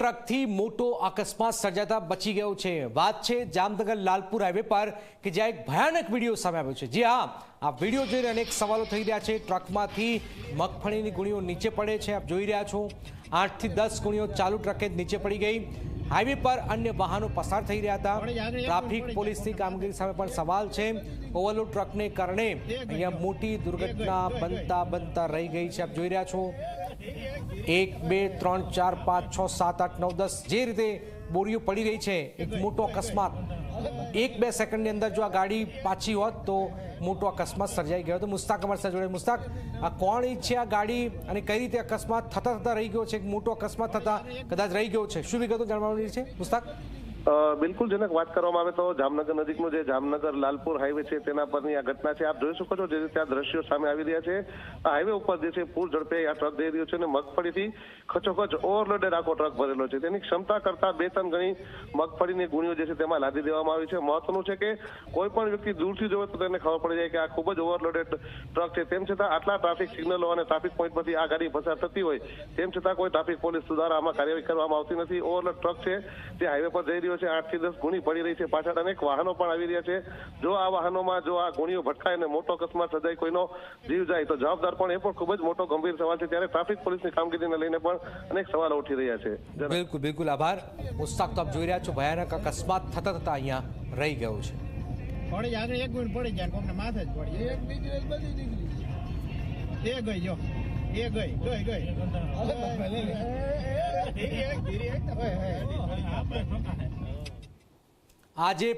ટ્રકથી મોટો અકસ્માત સર્જાતા બચી ગયો છે. વાત છે જામનગર લાલપુર હાઈવે પર, કે જ્યાં એક ભયાનક વીડિયો સામે આવ્યો છે. જી હા, આ વીડિયો જોઈને અનેક સવાલો થઈ રહ્યા છે. ટ્રકમાંથી મગફળીની ગુણીઓ નીચે પડે છે, આપ જોઈ રહ્યા છો. આઠથી દસ ગુણીઓ ચાલુ ટ્રકે જ નીચે પડી ગઈ. હાઈવે પર અન્ય વાહનો પસાર થઈ રહ્યા હતા. ટ્રાફિક પોલીસની કામગીરી સામે પણ સવાલ છે. ઓવરલોડ ટ્રકને કારણે અહીંયા મોટી દુર્ઘટના બનતા બનતા રહી ગઈ છે. આપ જોઈ રહ્યા છો. એક બે ત્રણ ચાર પાંચ છ સાત આઠ નવ દસ જે રીતે બોરીઓ પડી રહી છે. એક મોટો અકસ્માત. એક બે સેકન્ડની અંદર જો આ ગાડી પાછી હોત તો મોટો અકસ્માત સર્જાઈ ગયો તો મુસ્તાક અમારી સાથે જોડે મુસ્તાક, આ કોણ છે આ ગાડી અને કઈ રીતે અકસ્માત થતા થતા રહી ગયો છે? મોટો અકસ્માત થતા કદાચ રહી ગયો છે. શું વિગતો જાણવાની છે? મુસ્તાક? બિલકુલ જનક વાત કરવામાં આવે તો જામનગર નજીકનું જે જામનગર લાલપુર હાઈવે છે, તેના પરની આ ઘટના છે. આપ જોઈ શકો છો જે આ દ્રશ્યો સામે આવી રહ્યા છે. આ હાઈવે ઉપર જે છે, પૂર ઝડપે આ ટ્રક જઈ રહ્યો છે અને મગફળીથી ખચોખચ ઓવરલોડેડ આખો ટ્રક ભરેલો છે. તેની ક્ષમતા કરતા બે ત્રણ ગણી મગફળીની ગુણીઓ જે છે, તેમાં લાદી દેવામાં આવી છે. મહત્વનું છે કે કોઈ પણ વ્યક્તિ દૂરથી જોવે તો તેને ખબર પડી જાય કે આ ખૂબ જ ઓવરલોડેડ ટ્રક છે. તેમ છતાં આટલા ટ્રાફિક સિગ્નલો અને ટ્રાફિક પોઈન્ટ પરથી આ ગાડી પસાર થતી હોય, તેમ છતાં કોઈ ટ્રાફિક પોલીસ સુધારા આમાં કાર્યવાહી કરવામાં આવતી નથી. ઓવરલોડ ટ્રક છે, તે હાઈવે પર જઈ રહ્યો છે આઠથી દસ ગુણી પડી રહી છે પાછળ અનેક વાહનો પણ આવી રહ્યા છે જો આ વાહનોમાં જો આ ગુણીઓ ભટકાય અને મોટો અકસ્માત સર્જાય કોઈનો જીવ જાય તો જવાબદાર પણ એ પણ ખૂબ જ મોટો ગંભીર સવાલ છે ત્યારે ટ્રાફિક પોલીસની કામગીરીને લઈને પણ અનેક સવાલો ઉઠી રહ્યા છે બિલકુલ બિલકુલ આભાર મુસ્તાક તો આપ જોઈ રહ્યા છો ભયાનક અકસ્માત થતા થતા અહીંયા રહી ગયો છે પડી જાય આગળ એક ગુણ પડી જાય કોકને માથે જ પડી એક બીજું એક બધી દીકરી એ ગઈ જો એ ગઈ ગઈ ગઈ આજે